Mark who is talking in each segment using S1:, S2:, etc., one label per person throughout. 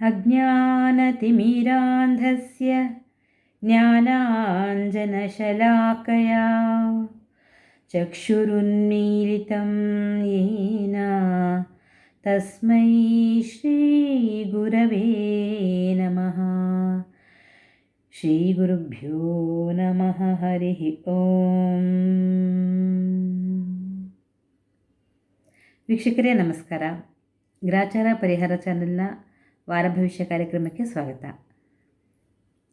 S1: अज्ञानतिमिरान्धस्य ज्ञानाञ्जनशलाकया चक्षुरुन्मीलितं येन तस्मै श्रीगुरवे नमः ಶ್ರೀಗುರುಭ್ಯೋ ನಮಃ ಹರಿ ಓಂ ವೀಕ್ಷಕರೇ ನಮಸ್ಕಾರ ಗ್ರಾಚಾರ ಪರಿಹಾರ ಚಾನೆಲ್ನ ವಾರ ಭವಿಷ್ಯ ಕಾರ್ಯಕ್ರಮಕ್ಕೆ ಸ್ವಾಗತ.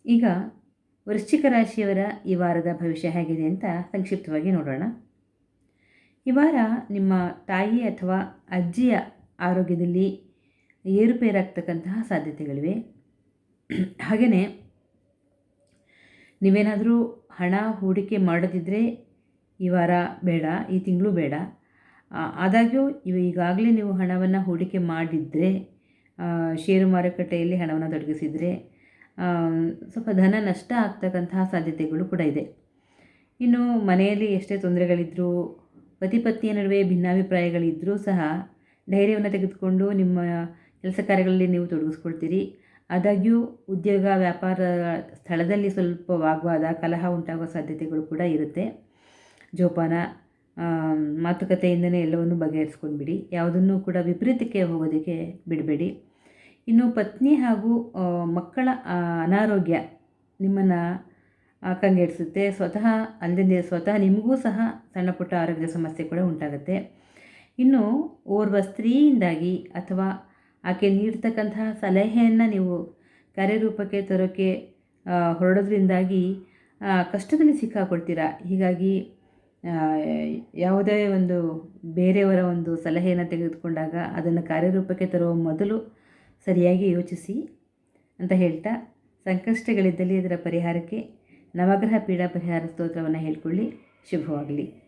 S1: ಈಗ ವೃಶ್ಚಿಕ ರಾಶಿಯವರ ಈ ವಾರದ ಭವಿಷ್ಯ ಹೇಗಿದೆ ಅಂತ ಸಂಕ್ಷಿಪ್ತವಾಗಿ ನೋಡೋಣ. ಈ ವಾರ ನಿಮ್ಮ ತಾಯಿ ಅಥವಾ ಅಜ್ಜಿಯ ಆರೋಗ್ಯದಲ್ಲಿ ಏರುಪೇರಾಗ್ತಕ್ಕಂತಹ ಸಾಧ್ಯತೆಗಳಿವೆ. ಹಾಗೆಯೇ ನೀವೇನಾದರೂ ಹಣ ಹೂಡಿಕೆ ಮಾಡದಿದ್ದರೆ ಈ ವಾರ ಬೇಡ, ಈ ತಿಂಗಳು ಬೇಡ. ಆದಾಗ್ಯೂ ಇವ ಈಗಾಗಲೇ ನೀವು ಹಣವನ್ನು ಹೂಡಿಕೆ ಮಾಡಿದರೆ ಷೇರು ಮಾರುಕಟ್ಟೆಯಲ್ಲಿ ಹಣವನ್ನು ತೊಡಗಿಸಿದರೆ ಸ್ವಲ್ಪ ಧನ ನಷ್ಟ ಆಗ್ತಕ್ಕಂತಹ ಸಾಧ್ಯತೆಗಳು ಕೂಡ ಇದೆ. ಇನ್ನು ಮನೆಯಲ್ಲಿ ಎಷ್ಟೇ ತೊಂದರೆಗಳಿದ್ದರೂ ಪತಿ ಪತ್ನಿಯ ನಡುವೆ ಭಿನ್ನಾಭಿಪ್ರಾಯಗಳಿದ್ದರೂ ಸಹ ಧೈರ್ಯವನ್ನು ತೆಗೆದುಕೊಂಡು ನಿಮ್ಮ ಕೆಲಸ ಕಾರ್ಯಗಳಲ್ಲಿ ನೀವು ತೊಡಗಿಸ್ಕೊಳ್ತೀರಿ. ಆದಾಗ್ಯೂ ಉದ್ಯೋಗ, ವ್ಯಾಪಾರ ಸ್ಥಳದಲ್ಲಿ ಸ್ವಲ್ಪ ವಾಗ್ವಾದ ಕಲಹ ಉಂಟಾಗುವ ಸಾಧ್ಯತೆಗಳು ಕೂಡ ಇರುತ್ತೆ. ಜೋಪಾನ ಮಾತುಕತೆಯಿಂದಲೇ ಎಲ್ಲವನ್ನು ಬಗೆಹರಿಸ್ಕೊಂಡ್ಬಿಡಿ. ಯಾವುದನ್ನು ಕೂಡ ವಿಪರೀತಕ್ಕೆ ಹೋಗೋದಕ್ಕೆ ಬಿಡಬೇಡಿ. ಇನ್ನು ಪತ್ನಿ ಹಾಗೂ ಮಕ್ಕಳ ಅನಾರೋಗ್ಯ ನಿಮ್ಮನ್ನು ಕಂಗೆಡಿಸುತ್ತೆ ಸ್ವತಃ ಅಲ್ಲದೆ ಸ್ವತಃ ನಿಮಗೂ ಸಹ ಸಣ್ಣ ಪುಟ್ಟ ಆರೋಗ್ಯ ಸಮಸ್ಯೆ ಕೂಡ ಉಂಟಾಗುತ್ತೆ. ಇನ್ನು ಓರ್ವ ಸ್ತ್ರೀಯಿಂದಾಗಿ ಅಥವಾ ಆಕೆ ನೀಡ್ತಕ್ಕಂತಹ ಸಲಹೆಯನ್ನು ನೀವು ಕಾರ್ಯರೂಪಕ್ಕೆ ತರೋಕ್ಕೆ ಹೊರಡೋದ್ರಿಂದಾಗಿ ಕಷ್ಟದಲ್ಲಿ ಸಿಕ್ಕಾಕೊಳ್ತೀರಾ ಹೀಗಾಗಿ ಯಾವುದೇ ಒಂದು ಬೇರೆಯವರ ಒಂದು ಸಲಹೆಯನ್ನು ತೆಗೆದುಕೊಂಡಾಗ ಅದನ್ನು ಕಾರ್ಯರೂಪಕ್ಕೆ ತರುವ ಮೊದಲು ಸರಿಯಾಗಿ ಯೋಚಿಸಿ ಅಂತ ಹೇಳ್ತಾ ಸಂಕಷ್ಟಗಳಿದ್ದಲ್ಲಿ ಅದರ ಪರಿಹಾರಕ್ಕೆ ನವಗ್ರಹ ಪೀಡಾ ಪರಿಹಾರ ಸ್ತೋತ್ರವನ್ನು ಹೇಳ್ಕೊಳ್ಳಿ. ಶುಭವಾಗಲಿ.